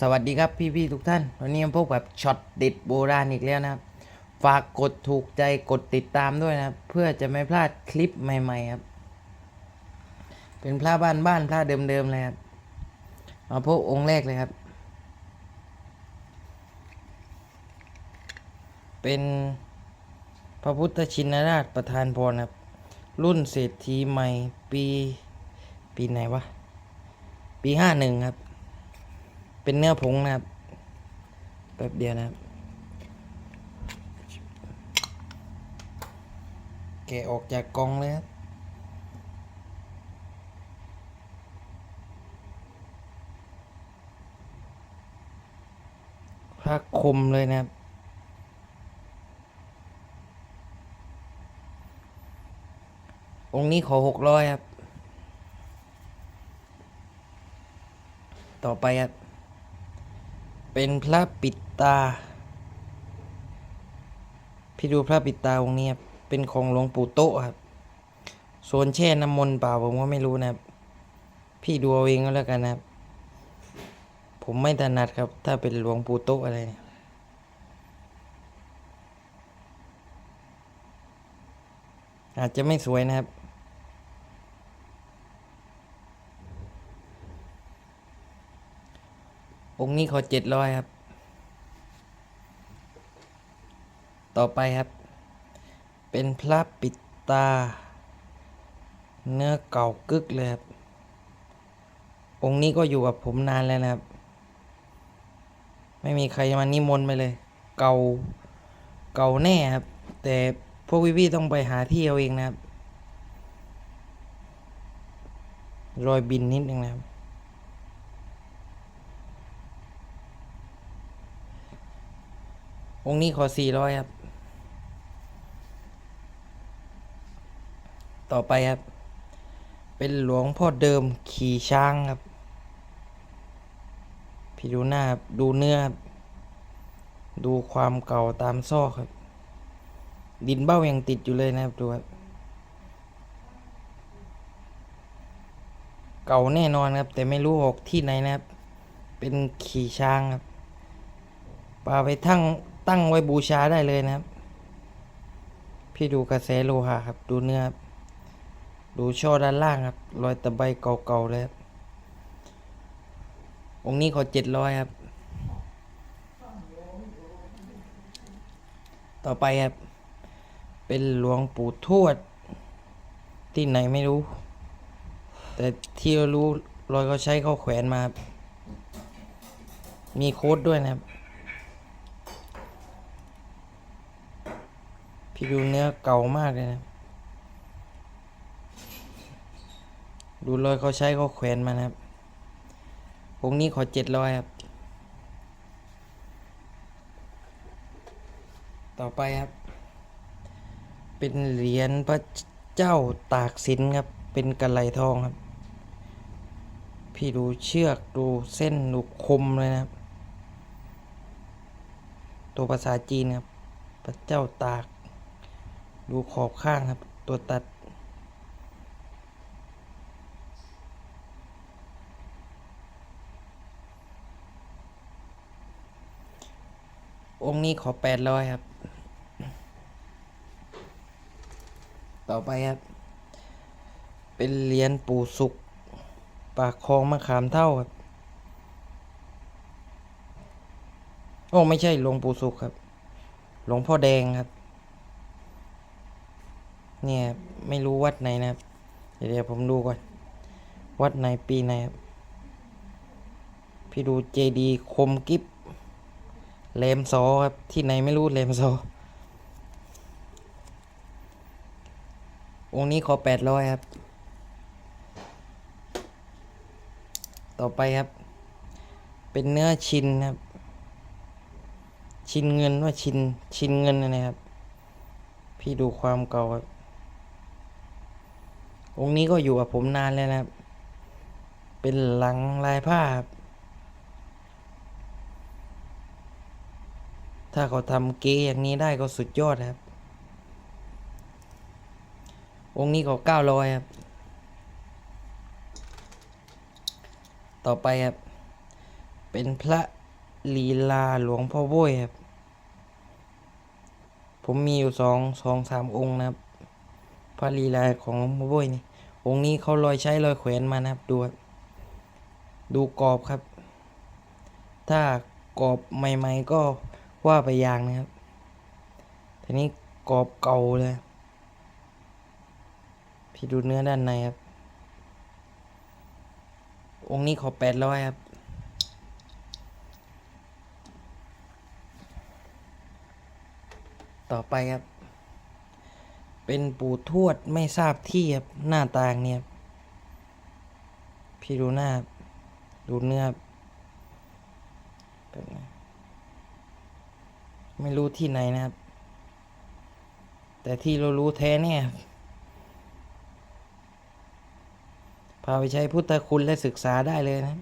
สวัสดีครับพี่ๆทุกท่าน วันนี้พบกับช็อตเด็ดโบราณอีกแล้วนะครับ ฝากกดถูกใจกดติดตามด้วยนะเพื่อจะไม่พลาดคลิปใหม่ๆครับ เป็นพระบ้านบ้านพระเดิมๆเลยครับมาพบองค์แรกเลยครับ เป็นพระพุทธชินราชประธานพรครับ รุ่นเศรษฐีใหม่ปีปีไหนวะ ปีห้าหนึ่งครับ เป็นเนื้อผงนะครับแป๊บเดียวนะครับ แกะออกจากกองเลยครับพระคมเลยนะครับองนี้ขอหกร้อยครับ ต่อไปครับ เป็นพระปิดตา พี่ดูพระปิดตาองค์นี้ครับ เป็นของหลวงปู่โตะครับ ส่วนแช่น้ำมนต์เปล่าผมก็ไม่รู้นะครับ พี่ดูเอาเองก็แล้วกันนะครับ ผมไม่ถนัดครับ ถ้าเป็นหลวงปู่โตะอะไรเนี่ยอาจจะไม่สวยนะครับ องค์นี้ขอเจ็ดร้อยครับ ต่อไปครับ เป็นพระปิดตา เนื้อเก่ากึกเลยครับ องค์นี้ก็อยู่กับผมนานแล้วนะครับ ไม่มีใครมานิมนต์ไปเลย เก่า เก่าแน่ครับ แต่พวกพี่ๆต้องไปหาที่เอาเองนะครับ รอยบินนิดนึงนะครับ องค์นี้ขอสี่ร้อยครับ ต่อไปครับ เป็นหลวงพ่อเดิมขี่ช้างครับ พี่ดูหน้าครับดูเนื้อครับดูความเก่าตามซอกครับ ดินเบ้ายังติดอยู่เลยนะครับดูครับ เก่าแน่นอนครับ แต่ไม่รู้ออกที่ไหนนะครับ เป็นขี่ช้างครับปาไปทั้ง ตั้งไว้บูชาได้เลยนะครับ พี่ดูกระแสโลหะครับ ดูเนื้อครับดูช่อด้านล่างครับรอยตะไบเก่าๆเลยครับ องค์นี้ขอเจ็ดร้อยครับ ต่อไปครับ เป็นหลวงปู่ทวด ที่ไหนไม่รู้ แต่ที่รารู้รอยเขาใช้เขาแขวนมาครับมีโค้ดด้วยนะครับ พี่ดูเนื้อเก่ามากเลยนะ ดูรอยเขาใช้เขาแขวนมานะครับองนี้ขอเจ็ดร้อยครับ ต่อไปครับ เป็นเหรียญพระเจ้าตากสินครับ เป็นกระไหลทองครับ พี่ดูเชือกดูเส้นดูคมเลยนะครับ ตัวภาษาจีนครับ พระเจ้าตาก ดูขอบข้างครับ ตัวตัด องค์นี้ขอแปดร้อยครับ ต่อไปครับ เป็นเหรียญปู่สุก ปากคลองมะขามเท่าครับ โอ้ ไม่ใช่หลวงปู่สุกครับ หลวงพ่อแดงครับ เนี่ยไม่รู้วัดไหนนะครับ เดี๋ยวผมดูก่อน วัดไหนปีไหนครับ พี่ดูเจดีคมกิฟแหลมซอครับ ที่ไหนไม่รู้แหลมซอองค์นี้ขอแปดร้อยครับ ต่อไปครับ เป็นเนื้อชินครับ ชินเงินว่าชินชินเงินนะครับ พี่ดูความเก่าครับ องค์นี้ก็อยู่กับผมนานแล้วนะครับ เป็นหลังลายผ้าครับถ้าเขาทำเก๊อย่างนี้ได้ก็สุดยอดครับ องค์นี้ก็เก้าร้อยครับ ต่อไปครับเปเป็นพระลีลาหลวงพ่อโว้ยครับ ผมมีอยู่สองสองสามองค์นะครับ พระลีลาของหลวงพ่อโว้ยนี่ องค์นี้เขาลอยใช้ลอยแขวนมานะครับดูครับดูกรอบครับ ถ้ากรอบใหม่ ๆ ก็ว่าไปอย่างนะครับทีนี้กรอบเก่าเลยพี่ดูเนื้อด้านในครับ องค์นี้ขอแปดร้อยครับ ต่อไปครับ เป็นปู่ทวดไม่ทราบที่ครับหน้าต่างเนี่ยพี่ดูหน้าดูเนื้อครับนไงไม่รู้ที่ไหนนะครับ แต่ที่เรารู้แท้เนี่ยพาไปใช้พุทธคุณและศึกษาได้เลยนะ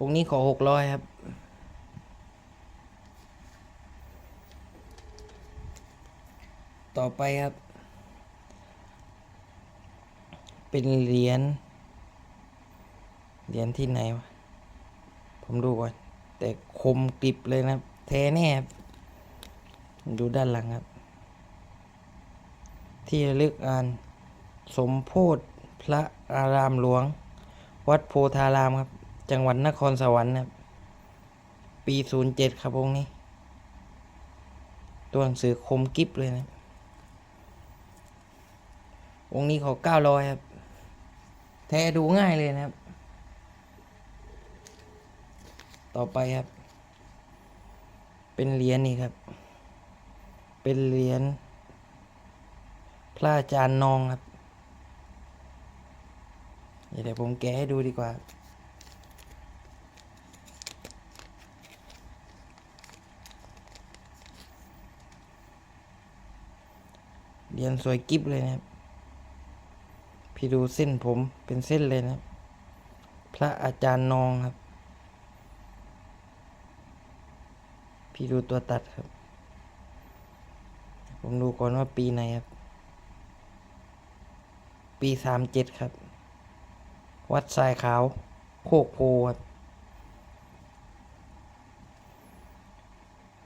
องค์นี้ขอหกร้อยครับ ต่อไปครับ เป็นเหรียญ เหรียญที่ไหนวะ ผมดูก่อน แต่คมกริบเลยนะครับ แท้แน่ดูด้านหลังครับ ที่ระลึกอ่าน สมโพธิพระอารามหลวง วัดโพธารามครับ จังหวัดนครสวรรค์ครับ ปีศูนย์เจ็ดครับองค์นี้ ตัวหนังสือคมกิบเลยนะ องค์นี้เขาเก้าร้อยครับ แท้ดูง่ายเลยนะครับ ต่อไปครับ เป็นเหรียญนี่ครับ เป็นเหรียญพระอาจารย์นองครับเดี๋ยวผมแกะให้ดูดีกว่าเหรียญสวยกิฟเลยนะครับ พี่ดูเส้นผมเป็นเส้นเลยนะ พระอาจารย์นองครับ พี่ดูตัวตัดครับ ผมดูก่อนว่าปีไหนครับ ปีสามเจ็ดครับ วัดทรายขาวโคกโพครับ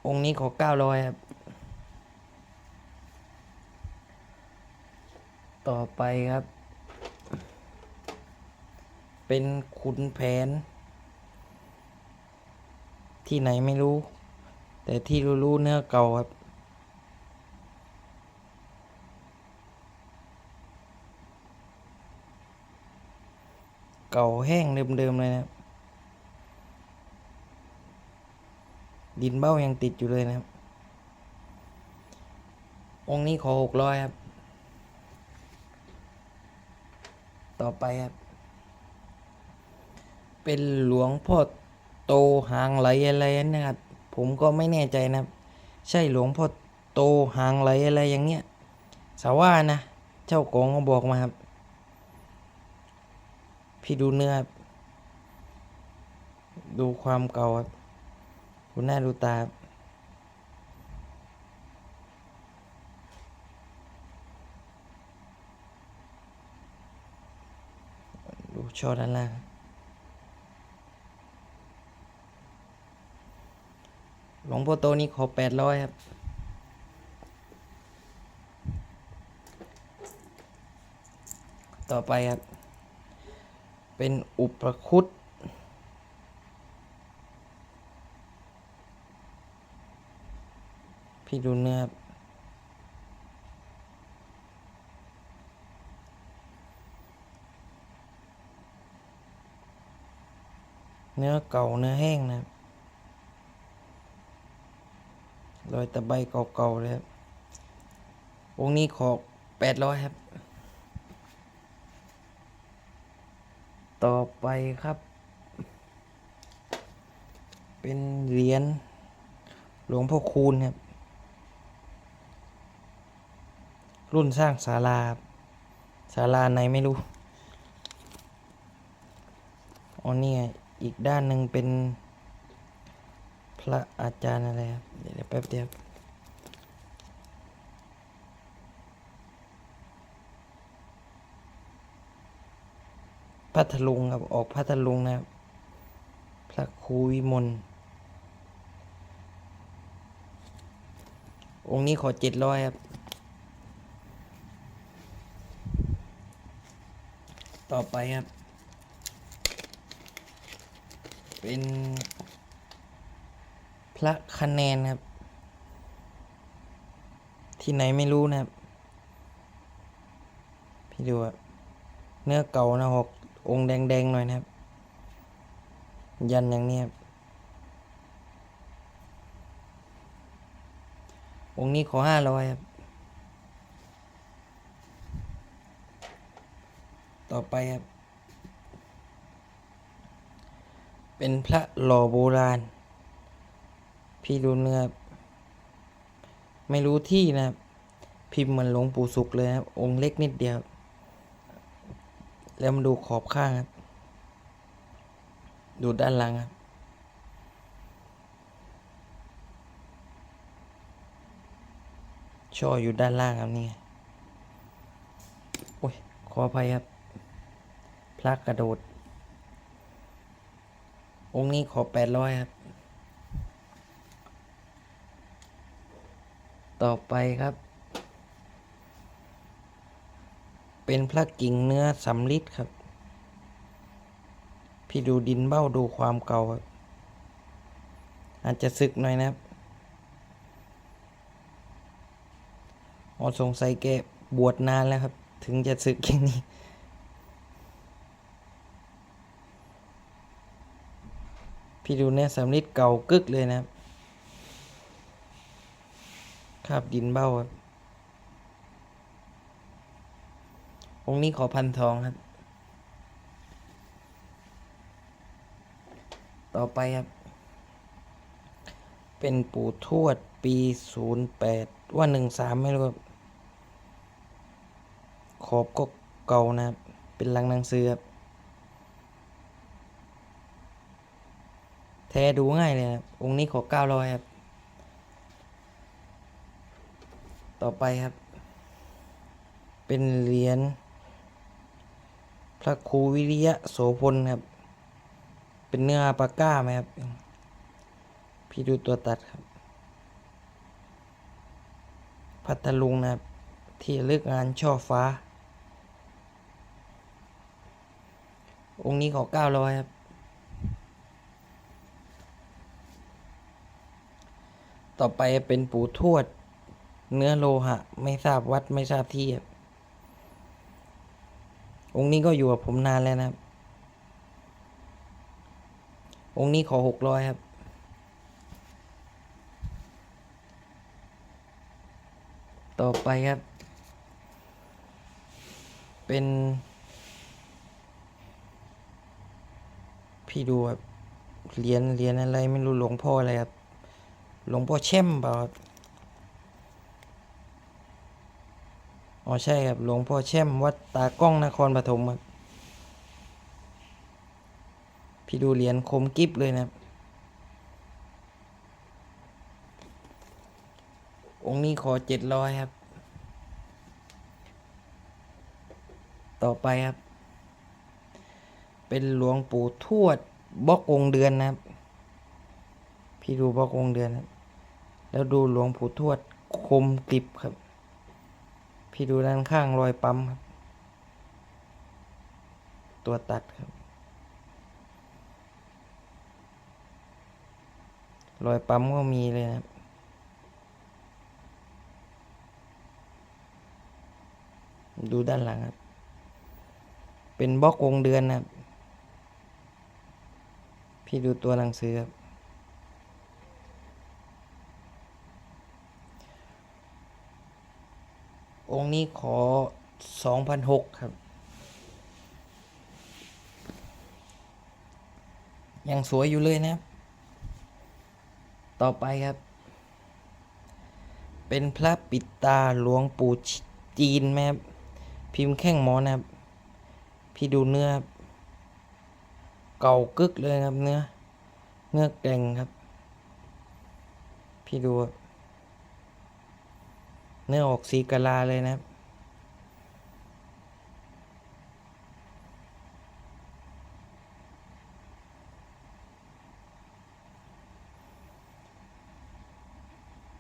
องค์นี้ขอเก้าร้อยครับ ต่อไปครับ เป็นขุนแผน ที่ไหนไม่รู้ แต่ที่รู้ๆเนื้อเก่าครับ เก่าแห้งเดิมๆเลยนะครับดินเบ้ายังติดอยู่เลยนะครับ องค์นี้ขอหกร้อยครับ ต่อไปครับ เป็นหลวงพ่อโตหางไหลอะไรนะครับ ผมก็ไม่แน่ใจนะครับ ใช่หลวงพ่อโตหางไหลอะไรอย่างเงี้ยสาว่านะ เจ้ากองก็บอกมาครับ พี่ดูเนื้อครับดูความเก่าครับดูหน้าดูตาครับดูช่อด้านล่าง หลวงพ่อโตนี่ขอแปดร้อยครับ ต่อไปครับ เป็นอุปคุตพี่ดูเนื้อครับเนื้อเก่าเนื้อแห้งนะครับ รอยตะไบเก่าๆเลยครับองนี้ขอแปดร้อยครับ ต่อไปครับ เป็นเหรียญหลวงพ่อคูณครับ รุ่นสร้างศาลาศาลาไหนไม่รู้อ๋อนี่ไงอีกด้านหนึ่งเป็น ระอาจารย์อะไรครับ เดี๋ยวแป๊บเดียวครับพัทลุงครับ ออกพัทลุงนะครับ พระครูวิมลองค์นี้ขอเจ็ดร้อยครับ ต่อไปครับ เป็น พระคะแนนครับ ที่ไหนไม่รู้นะครับ พี่ดูอะเนื้อเก่านะหกองค์แดงๆหน่อยนะครับ ยันอย่างนี้ครับ องค์นี้ขอห้าร้อยครับ ต่อไปครับ เป็นพระหล่อโบราณ พี่ดูเนื้อครับ ไม่รู้ที่นะครับ พิมพ์เหมือนหลวงปู่สุขเลยครับองค์เล็กนิดเดียว แล้วมาดูขอบข้างครับ ดูด้านหลังครับช่ออยู่ด้านล่างครับนี่โอ้ย ขออภัยครับพระกระโดด องค์นี้ขอแปดร้อยครับ ต่อไปครับ เป็นพระกิ่งเนื้อสำลิดครับ พี่ดูดินเบ้าดูความเก่าครับ อาจจะสึกหน่อยนะครับออสงสัยแกบวชนานแล้วครับ ถึงจะสึกอย่างนี้พี่ดูเนื้อสำลิดเก่ากึกเลยนะครับ คราบดินเบ้าครับ องค์นี้ขอพันทองครับ ต่อไปครับ เป็นปู่ทวดปีศูนย์แปดว่าหนึ่งสามไม่รู้ครับขอบก็เก่านะครับ เป็นลังหนังสือครับ แท้ดูง่ายเลยครับ องค์นี้ขอเก้าร้อยครับ ต่อไปครับ เป็นเหรียญพระครูวิริยะโสพลครับ เป็นเนื้อปาก้าไหมครับ พี่ดูตัวตัดครับ พัทลุงนะครับ ที่เลือกงานช่อฟ้า องค์นี้ขอเก้าร้อยครับ ต่อไปเป็นปู่ทวด เนื้อโลหะ ไม่ทราบวัดไม่ทราบที่องค์นี้ก็อยู่กับผมนานแล้วนะครับ องค์นี้ขอหกร้อยครับ ต่อไปครับ เป็น พี่ดูครับเหรียญเหรียญอะไรไม่รู้หลวงพ่ออะไรครับ หลวงพ่อเช่มเปล่าครับ อ๋อใช่ครับหลวงพ่อเช่มวัดตากล้องนครปฐมครับพี่ดูเหรียญคมกิฟเลยนะครับ องค์นี้ขอเจ็ดร้อยครับ ต่อไปครับ เป็นหลวงปู่ทวดบล็อกองเดือนนะครับ พี่ดูบล็อกองเดือนครับ แล้วดูหลวงปู่ทวดคมกริบครับ พี่ดูด้านข้างรอยปั๊มครับ ตัวตัดครับ รอยปั๊มก็มีเลยนะครับดูด้านหลังครับ เป็นบล็อกวงเดือนนะครับ พี่ดูตัวหนังสือครับ องค์นี้ขอสองพันหกครับ ยังสวยอยู่เลยนะครับ ต่อไปครับ เป็นพระปิดตาหลวงปู่จีนไหมครับพิมพ์แข้งหมอนะครับ พี่ดูเนื้อ เก่ากึกเลยครับเนื้อ เนื้อแกร่งครับ พี่ดูครับ เนื้อออกสีกะลาเลยนะ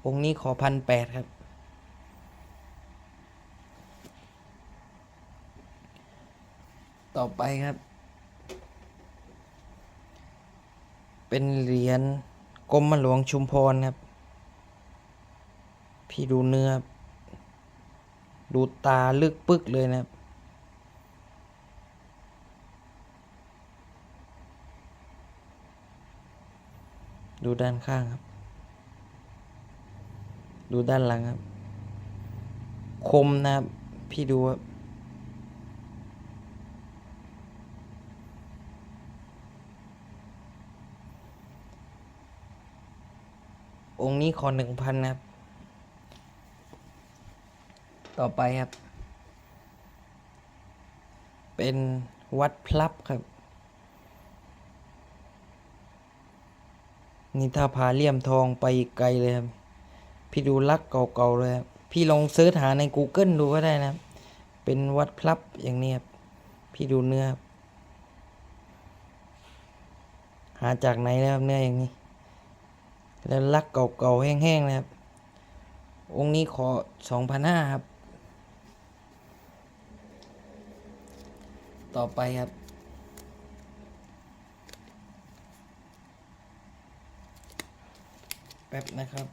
องค์นี้ขอพันแปดครับ ต่อไปครับ เป็นเหรียญกรมหลวงชุมพรครับ พี่ดูเนื้อ ดูตาลึกปึกเลยนะครับ ดูด้านข้างครับ ดูด้านหลังครับ คมนะครับ พี่ดูครับองค์นี้ขอหนึ่งพันนะครับ ต่อไปครับ เป็นวัดพลับครับ นี่ถ้าพาเลี่ยมทองไปไกลเลยครับ พี่ดูลักเก่าๆเลยครับพี่ลองเสิร์ชหาใน Google ดูก็ได้นะ เป็นวัดพลับอย่างนี้ครับพี่ดูเนื้อครับหาจากไหนนะครับเนื้ออย่างนี้ แล้วลักเก่าๆแห้งๆนะครับ องค์นี้ขอสองพันห้าครับ ต่อไปครับ แป๊บนะครับ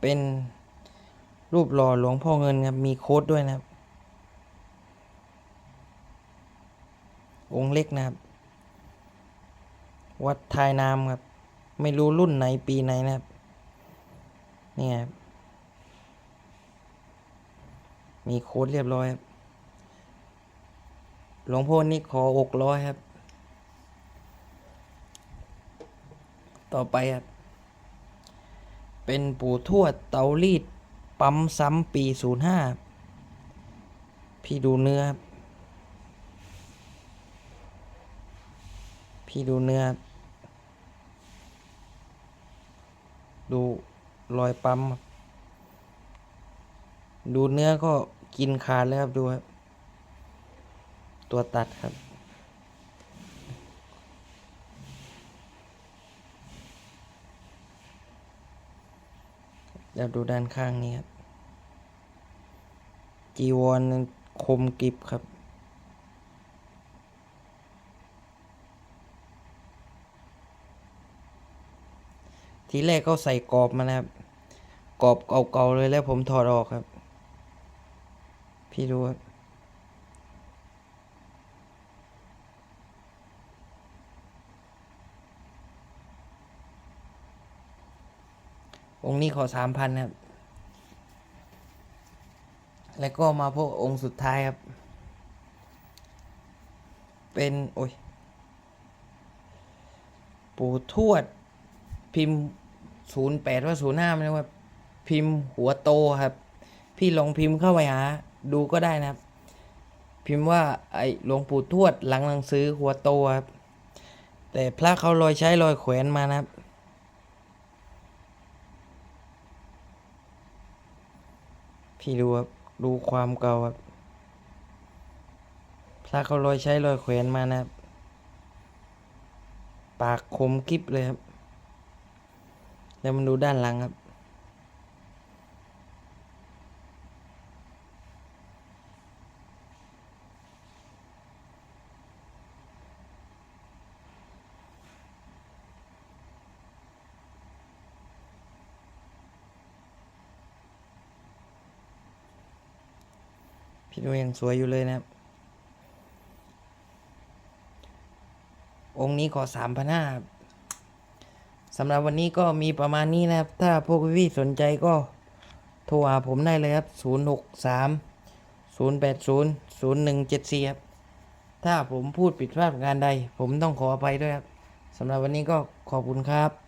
เป็นรูปหล่อหลวงพ่อเงินครับ มีโค้ดด้วยนะครับ องค์เล็กนะครับ วัดทายน้ำครับ ไม่รู้รุ่นไหนปีไหนนะครับ นี่ครับ มีโค้ดเรียบร้อยครับหลวงพ่อนี่ขอหกร้อยครับ ต่อไปครับ เป็นปู่ทวดเตารีด ปั๊มซ้ำปีศูนย์ห้าพี่ดูเนื้อครับพี่ดูเนื้อ ดูรอยปั๊ม ดูเนื้อก็ กินขาดแล้วครับดูครับ ตัวตัดครับ แล้วดูด้านข้างนี้ครับ จีวรนั้นคมกริบครับทีแรกเขาใส่กรอบมานะครับ กรอบเก่าๆเลยแล้วผมถอดออกครับ พี่ดูครับองค์นี้ขอสามพันครับ แล้วก็มาพวกองค์สุดท้ายครับ เป็น โอ้ย ปู่ทวด พิมพ์ศูนย์แปดว่าศูนย์ห้าไม่รู้ว่า พิมพ์หัวโตครับ พี่ลองพิมพ์เข้าไปหา ดูก็ได้นะครับ พิมพ์ว่าไอหลวงปู่ทวดหลังหนังสือหัวโตครับแต่พระเขาลอยใช้ลอยแขวนมานะครับ พี่ดูครับดูความเก่าครับพระเขาลอยใช้ลอยแขวนมานะครับ ปากคมกิบเลยครับ แล้วมันดูด้านหลังครับ พี่ดูยังสวยอยู่เลยนะครับ องค์นี้ขอสามพันห้าสำหรับวันนี้ก็มีประมาณนี้นะครับ ถ้าพวกพี่ๆสนใจก็โทรหาผมได้เลยครับ 0 6 3 0 8 0 0 1 7 4 ครับ ถ้าผมพูดผิดพลาดประการใด ผมต้องขออภัยด้วยครับ สำหรับวันนี้ก็ขอบคุณครับ